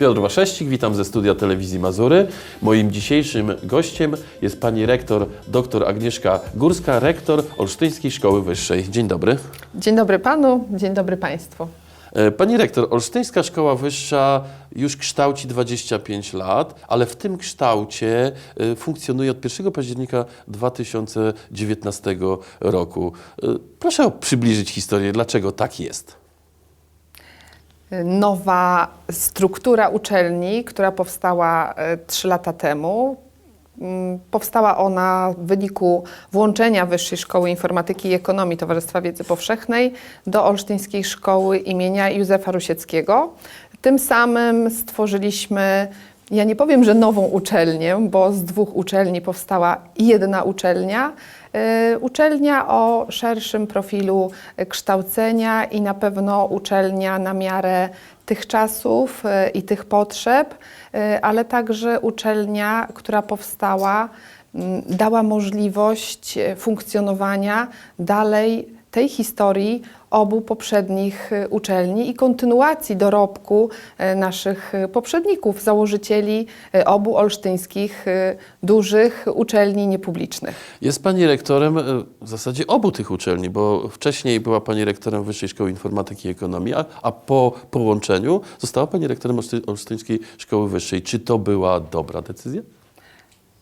Piotr Waszewsik, witam ze studia telewizji Mazury. Moim dzisiejszym gościem jest pani rektor dr Agnieszka Górska, rektor Olsztyńskiej Szkoły Wyższej. Dzień dobry. Dzień dobry panu, dzień dobry państwu. E, Pani rektor, Olsztyńska Szkoła Wyższa już kształci 25 lat, ale w tym kształcie e, funkcjonuje od 1 października 2019 roku. E, Proszę przybliżyć historię, dlaczego tak jest. Nowa struktura uczelni, która powstała e, trzy lata temu. Mm, Powstała ona w wyniku włączenia Wyższej Szkoły Informatyki i Ekonomii Towarzystwa Wiedzy Powszechnej do Olsztyńskiej Szkoły imienia Józefa Rusieckiego. Tym samym stworzyliśmy, ja nie powiem, że nową uczelnię, bo z dwóch uczelni powstała jedna uczelnia. E, Uczelnia o szerszym profilu kształcenia i na pewno uczelnia na miarę tych czasów e, i tych potrzeb, e, ale także uczelnia, która powstała, dała możliwość funkcjonowania dalej tej historii obu poprzednich e, uczelni i kontynuacji dorobku e, naszych e, poprzedników, założycieli obu olsztyńskich dużych uczelni niepublicznych. Jest pani rektorem w zasadzie obu tych uczelni, bo wcześniej była pani rektorem Wyższej Szkoły Informatyki i Ekonomii, a, a po połączeniu została pani rektorem Olszty- Olsztyńskiej Szkoły Wyższej. Czy to była dobra decyzja?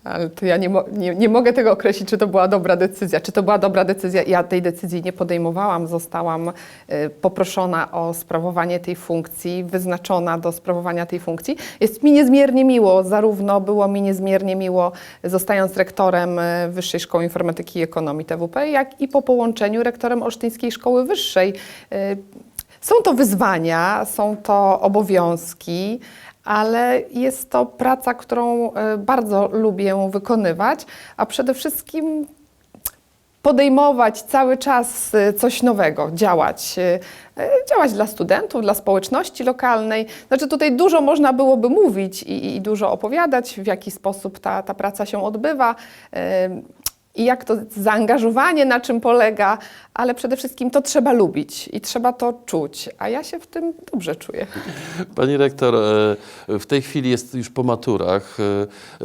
Ale to ja nie, nie, nie mogę tego określić, czy to była dobra decyzja. Czy to była dobra decyzja? Ja tej decyzji nie podejmowałam. Zostałam y, poproszona o sprawowanie tej funkcji, wyznaczona do sprawowania tej funkcji. Jest mi niezmiernie miło, zarówno było mi niezmiernie miło, zostając rektorem y, Wyższej Szkoły Informatyki i Ekonomii TWP, jak i po połączeniu rektorem Olsztyńskiej Szkoły Wyższej. Y, są to wyzwania, są to obowiązki, ale jest to praca, którą e, bardzo lubię wykonywać, a przede wszystkim podejmować cały czas e, coś nowego, działać. e, Działać dla studentów, dla społeczności lokalnej. Znaczy tutaj dużo można byłoby mówić i, i dużo opowiadać, w jaki sposób ta, ta praca się odbywa. I jak to zaangażowanie na czym polega, ale przede wszystkim to trzeba lubić i trzeba to czuć, a ja się w tym dobrze czuję. Pani rektor, e, w tej chwili jest już po maturach. e,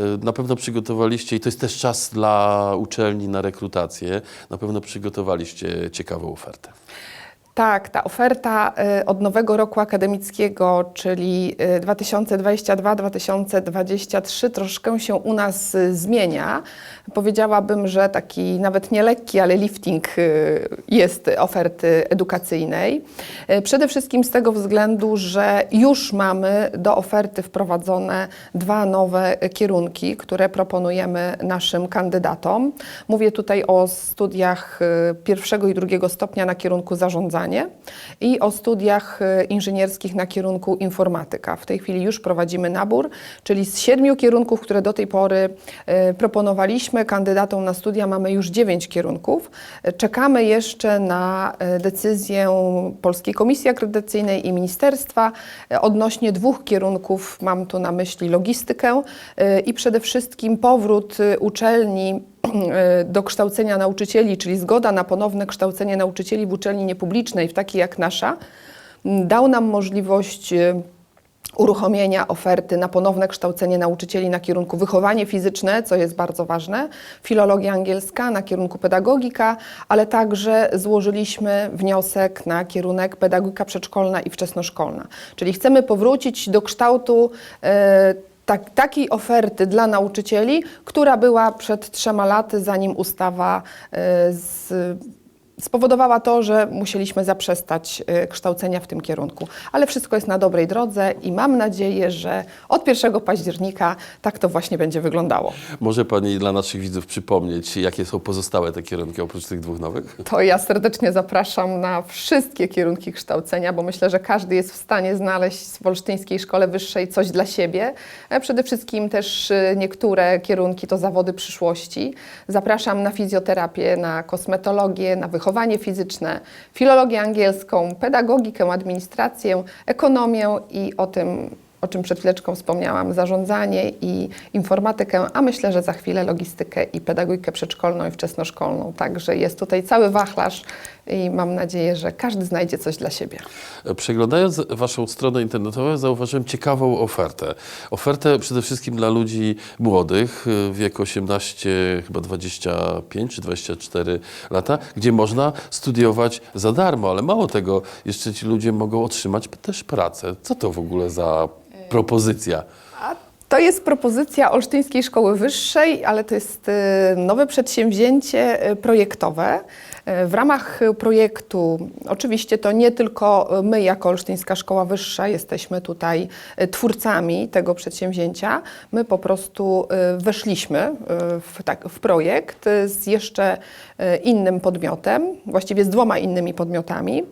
e, Na pewno przygotowaliście, i to jest też czas dla uczelni na rekrutację, na pewno przygotowaliście ciekawą ofertę. Tak, ta oferta y, od nowego roku akademickiego, czyli y, 2022-2023, troszkę się u nas y, zmienia. Powiedziałabym, że taki nawet nie lekki, ale lifting y, jest oferty edukacyjnej. Y, Przede wszystkim z tego względu, że już mamy do oferty wprowadzone dwa nowe kierunki, które proponujemy naszym kandydatom. Mówię tutaj o studiach y, pierwszego i drugiego stopnia na kierunku i o studiach y, inżynierskich na kierunku informatyka. W tej chwili już prowadzimy nabór, czyli z siedmiu kierunków, które do tej pory y, proponowaliśmy kandydatom na studia, mamy już dziewięć kierunków. Czekamy jeszcze na y, decyzję Polskiej Komisji Akredytacyjnej i Ministerstwa odnośnie dwóch kierunków. Mam tu na myśli logistykę i przede wszystkim powrót uczelni do kształcenia nauczycieli, czyli zgoda na ponowne kształcenie nauczycieli w uczelni niepublicznej, w takiej jak nasza, dał nam możliwość e, uruchomienia oferty na ponowne kształcenie nauczycieli na kierunku wychowanie fizyczne, co jest bardzo ważne, filologia angielska na kierunku pedagogika, ale także złożyliśmy wniosek na kierunek pedagogika przedszkolna i wczesnoszkolna. Czyli chcemy powrócić do kształtu e, tak, takiej oferty dla nauczycieli, która była przed trzema laty, zanim ustawa e, z, spowodowała to, że musieliśmy zaprzestać e, kształcenia w tym kierunku. Ale wszystko jest na dobrej drodze i mam nadzieję, że od 1 października tak to właśnie będzie wyglądało. Może Pani dla naszych widzów przypomnieć, jakie są pozostałe te kierunki oprócz tych dwóch nowych? To ja serdecznie zapraszam na wszystkie kierunki kształcenia, bo myślę, że każdy jest w stanie znaleźć w Olsztyńskiej Szkole Wyższej coś dla siebie. E, Przede wszystkim też e, niektóre kierunki to zawody przyszłości. Zapraszam na fizjoterapię, na kosmetologię, na wychowanie fizyczne, filologię angielską, pedagogikę, administrację, ekonomię i o tym o czym przed chwileczką wspomniałam, zarządzanie i informatykę, a myślę, że za chwilę logistykę i pedagogikę przedszkolną i wczesnoszkolną. Także jest tutaj cały wachlarz i mam nadzieję, że każdy znajdzie coś dla siebie. Przeglądając Waszą stronę internetową, zauważyłem ciekawą ofertę. Ofertę przede wszystkim dla ludzi młodych, y, wieku 18, chyba 25 czy 24 lata, gdzie można studiować za darmo, ale mało tego, jeszcze ci ludzie mogą otrzymać też pracę. Co to w ogóle za propozycja? To jest propozycja Olsztyńskiej Szkoły Wyższej, ale to jest e, nowe przedsięwzięcie e, projektowe. E, W ramach e, projektu, oczywiście to nie tylko my jako Olsztyńska Szkoła Wyższa jesteśmy tutaj e, twórcami tego przedsięwzięcia. My po prostu e, weszliśmy e, w, tak, w projekt e, z jeszcze e, innym podmiotem, właściwie z dwoma innymi podmiotami.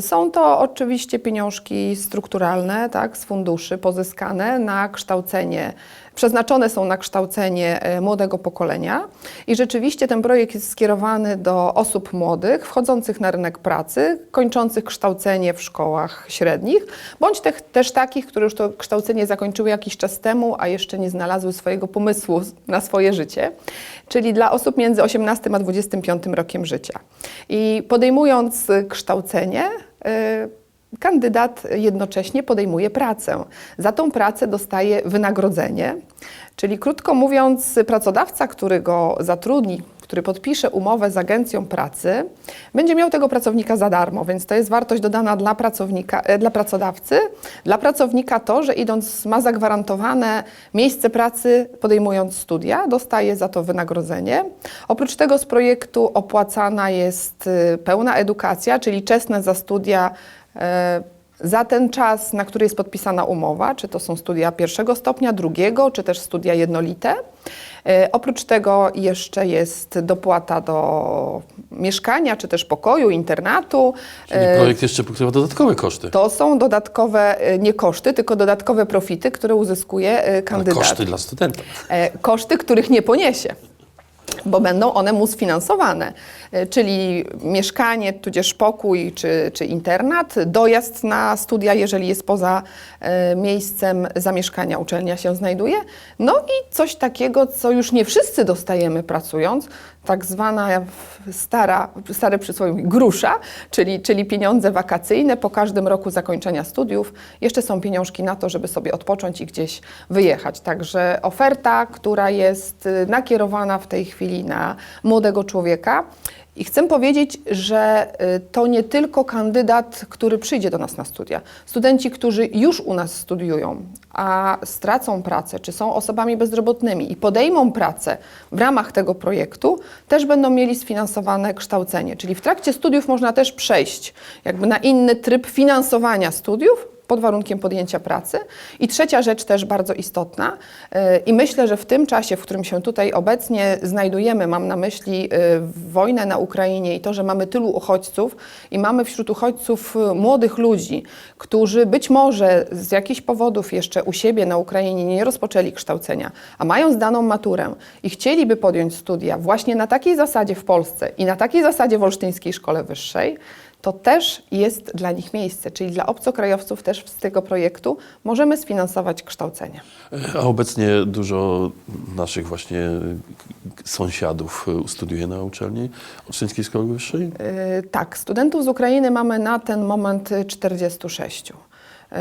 Są to oczywiście pieniążki strukturalne, tak, z funduszy pozyskane na kształcenie przeznaczone są na kształcenie e, młodego pokolenia i rzeczywiście ten projekt jest skierowany do osób młodych, wchodzących na rynek pracy, kończących kształcenie w szkołach średnich, bądź te, też takich, które już to kształcenie zakończyły jakiś czas temu, a jeszcze nie znalazły swojego pomysłu na swoje życie, czyli dla osób między 18 a 25 rokiem życia. I podejmując kształcenie, e, kandydat jednocześnie podejmuje pracę. Za tą pracę dostaje wynagrodzenie, czyli krótko mówiąc, pracodawca, który go zatrudni, który podpisze umowę z agencją pracy, będzie miał tego pracownika za darmo, więc to jest wartość dodana dla, pracownika, e, dla pracodawcy. Dla pracownika to, że idąc ma zagwarantowane miejsce pracy, podejmując studia, dostaje za to wynagrodzenie. Oprócz tego z projektu opłacana jest y, pełna edukacja, czyli czesne za studia za ten czas, na który jest podpisana umowa, czy to są studia pierwszego stopnia, drugiego, czy też studia jednolite. E, Oprócz tego jeszcze jest dopłata do mieszkania, czy też pokoju, internatu. Czyli E, projekt jeszcze pokrywa dodatkowe koszty. To są dodatkowe, e, nie koszty, tylko dodatkowe profity, które uzyskuje e, Ale kandydat. koszty dla studenta. E, koszty, których nie poniesie. Bo będą one mu sfinansowane, E, czyli mieszkanie, tudzież pokój czy, czy internat, dojazd na studia, jeżeli jest poza e, miejscem zamieszkania uczelnia się znajduje. No i coś takiego, co już nie wszyscy dostajemy pracując, tak zwana stara, stare przysłowie grusza, czyli, czyli pieniądze wakacyjne po każdym roku zakończenia studiów. Jeszcze są pieniążki na to, żeby sobie odpocząć i gdzieś wyjechać. Także oferta, która jest y, nakierowana w tej chwili na młodego człowieka. I chcę powiedzieć, że y, to nie tylko kandydat, który przyjdzie do nas na studia. Studenci, którzy już u nas studiują, a stracą pracę, czy są osobami bezrobotnymi i podejmą pracę w ramach tego projektu, też będą mieli sfinansowane kształcenie. Czyli w trakcie studiów można też przejść jakby na inny tryb finansowania studiów, pod warunkiem podjęcia pracy. I trzecia rzecz też bardzo istotna yy, i myślę, że w tym czasie, w którym się tutaj obecnie znajdujemy, mam na myśli yy, wojnę na Ukrainie i to, że mamy tylu uchodźców i mamy wśród uchodźców yy, młodych ludzi, którzy być może z jakichś powodów jeszcze u siebie na Ukrainie nie rozpoczęli kształcenia, a mają zdaną maturę i chcieliby podjąć studia właśnie na takiej zasadzie w Polsce i na takiej zasadzie w Olsztyńskiej Szkole Wyższej, to też jest dla nich miejsce, czyli dla obcokrajowców też z tego projektu możemy sfinansować kształcenie. A obecnie dużo naszych właśnie sąsiadów studiuje na uczelni Olsztyńskiej Szkoły Wyższej. Yy, tak, studentów z Ukrainy mamy na ten moment y, 46. yy,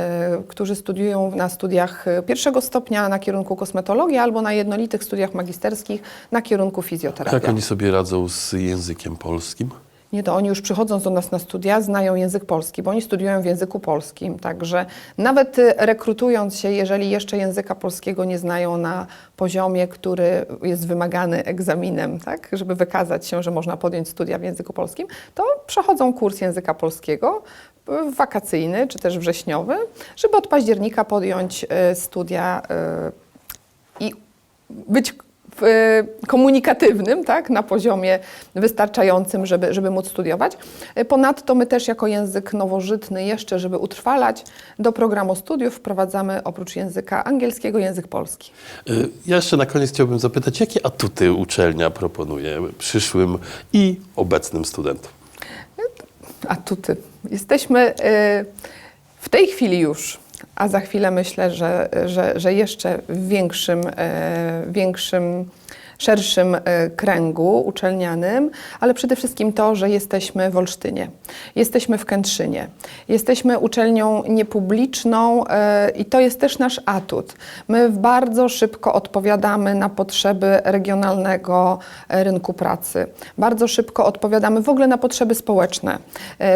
Którzy studiują na studiach pierwszego stopnia na kierunku kosmetologii albo na jednolitych studiach magisterskich na kierunku fizjoterapia. Jak oni sobie radzą z językiem polskim? Nie, to oni już przychodząc do nas na studia znają język polski, bo oni studiują w języku polskim. Także nawet y, rekrutując się, jeżeli jeszcze języka polskiego nie znają na poziomie, który jest wymagany egzaminem, tak, żeby wykazać się, że można podjąć studia w języku polskim, to przechodzą kurs języka polskiego y, wakacyjny czy też wrześniowy, żeby od października podjąć y, studia i być komunikatywnym, tak, na poziomie wystarczającym, żeby, żeby móc studiować. E, Ponadto my też jako język nowożytny jeszcze, żeby utrwalać, do programu studiów wprowadzamy oprócz języka angielskiego język polski. Y, Ja jeszcze na koniec chciałbym zapytać, jakie atuty uczelnia proponuje przyszłym i obecnym studentom? Atuty. Jesteśmy w tej chwili już a za chwilę myślę, że, że, że jeszcze w większym, e, większym, szerszym e, kręgu uczelnianym, ale przede wszystkim to, że jesteśmy w Olsztynie, jesteśmy w Kętrzynie, jesteśmy uczelnią niepubliczną e, i to jest też nasz atut. My bardzo szybko odpowiadamy na potrzeby regionalnego e, rynku pracy. Bardzo szybko odpowiadamy w ogóle na potrzeby społeczne.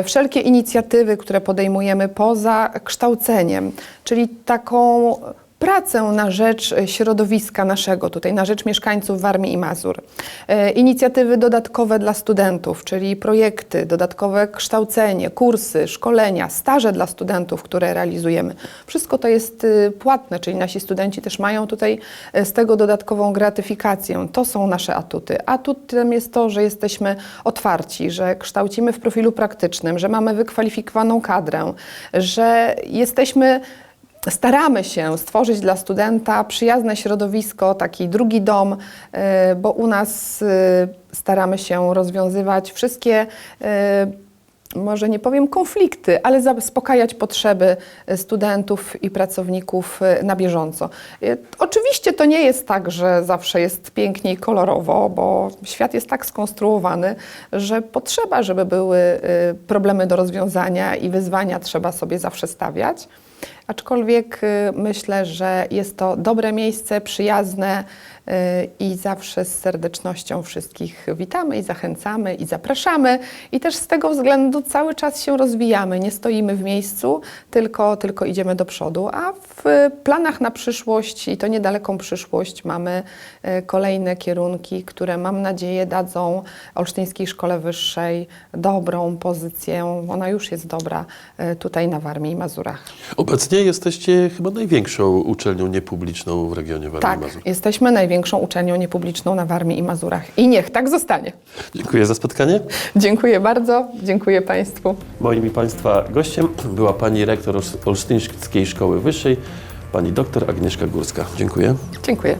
Wszelkie inicjatywy, które podejmujemy poza kształceniem, czyli taką pracę na rzecz środowiska naszego, tutaj na rzecz mieszkańców Warmii i Mazur. E, Inicjatywy dodatkowe dla studentów, czyli projekty, dodatkowe kształcenie, kursy, szkolenia, staże dla studentów, które realizujemy. Wszystko to jest y, płatne, czyli nasi studenci też mają tutaj e, z tego dodatkową gratyfikację. To są nasze atuty. Atutem jest to, że jesteśmy otwarci, że kształcimy w profilu praktycznym, że mamy wykwalifikowaną kadrę, że jesteśmy Staramy się stworzyć dla studenta przyjazne środowisko, taki drugi dom, e, bo u nas e, staramy się rozwiązywać wszystkie, e, może nie powiem konflikty, ale zaspokajać potrzeby studentów i pracowników na bieżąco. Oczywiście to nie jest tak, że zawsze jest pięknie i kolorowo, bo świat jest tak skonstruowany, że potrzeba, żeby były problemy do rozwiązania i wyzwania trzeba sobie zawsze stawiać. Aczkolwiek y, myślę, że jest to dobre miejsce, przyjazne i zawsze z serdecznością wszystkich witamy i zachęcamy i zapraszamy. I też z tego względu cały czas się rozwijamy. Nie stoimy w miejscu, tylko, tylko idziemy do przodu. A w planach na przyszłość i to niedaleką przyszłość mamy y, kolejne kierunki, które mam nadzieję dadzą Olsztyńskiej Szkole Wyższej dobrą pozycję. Ona już jest dobra y, tutaj na Warmii i Mazurach. Obecnie jesteście chyba największą uczelnią niepubliczną w regionie Warmii i Tak, Mazur. jesteśmy największą uczelnią niepubliczną na Warmii i Mazurach. I niech tak zostanie. Dziękuję za spotkanie. Dziękuję bardzo, dziękuję Państwu. Moim i Państwa gościem była pani rektor Olsz- Olsztyńskiej Szkoły Wyższej, pani doktor Agnieszka Górska. Dziękuję. Dziękuję.